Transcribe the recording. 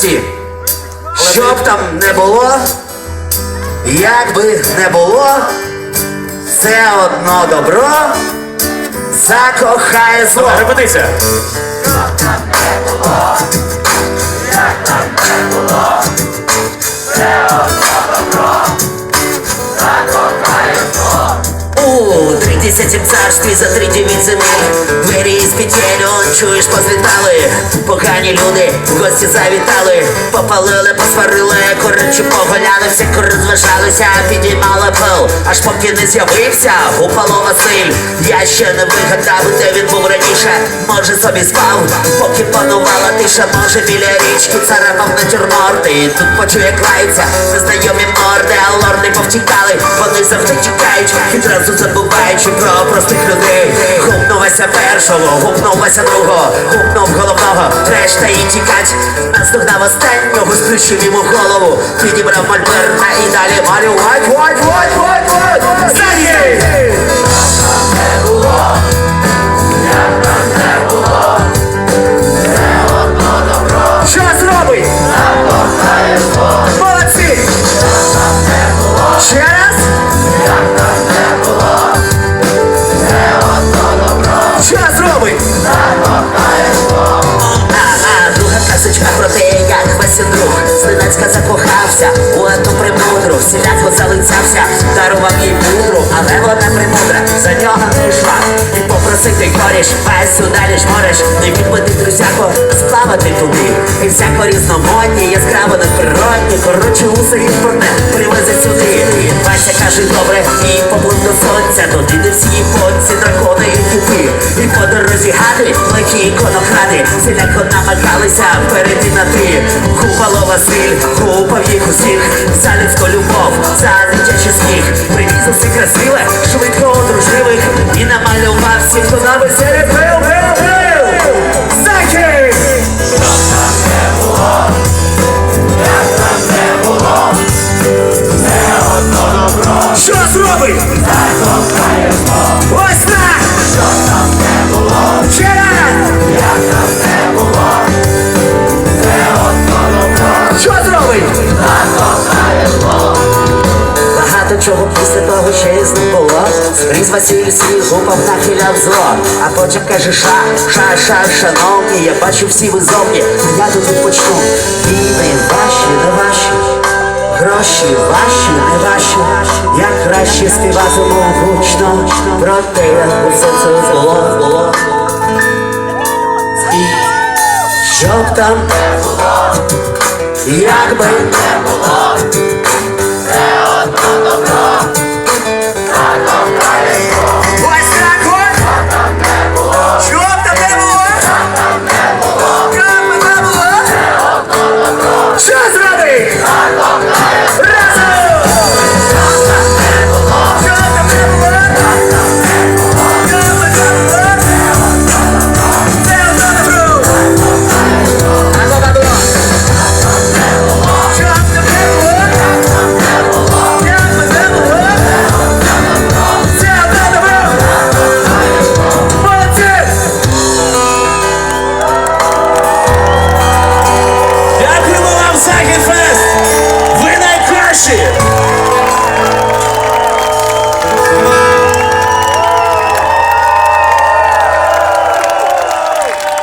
радості. Щоб там не було, як би не було, все одно добро закохає зло. Репетиція. У тридесятім царстві за три земель. Двері із петель, он чуєш, позлітали. Погані люди, в гості завітали. Попалили, посварили, коротше погулялися, розважалися, підіймали пил Аж поки не з'явився Гупало Василь Я ще не вигадав, де він був раніше. Може собі спав, поки панувала тиша. Може біля річки царапав натюрморти. І Тут почує клаються незнайомі морди. А лорди повтікали, вони завжди чекають. Відразу забуваючи про простих людей. Гупнулася першого, гупнулася другого Гупнув головного, решта і тікать. Наздогнав останнього, сплющив йому голову. Підібрав мольберта і далі малювать Вать, вать, вать, вать коріш, Васю далі ж можеш Не відведи друзяко, сплавати туди І всяко різномодні, яскраво надприродні. Коротше, усе імпортне привезе сюди. Вася каже, добре, і до сонця. Туди де всі японці, дракони і кити І по дорозі гати, легкі іконокради. Всіляко намагалися перейти на ти. Гупало Василь, гупав їх усіх. За людську любов, за дитячий сміх Привіз усе красиве, Ось так! Ще раз! Що зробить? Багато чого після того ще й з було Скрізь Василь свій гупав нахиляв зло А потім каже ша, ша, ша, шановні Я бачу всі ви зовні, я тут відпочну Війни ваші гроші ваші, не ваші, я краще співатиму гучно, про те, як усе це було, було. І щоб там не було, як би не було, це одно добре. here.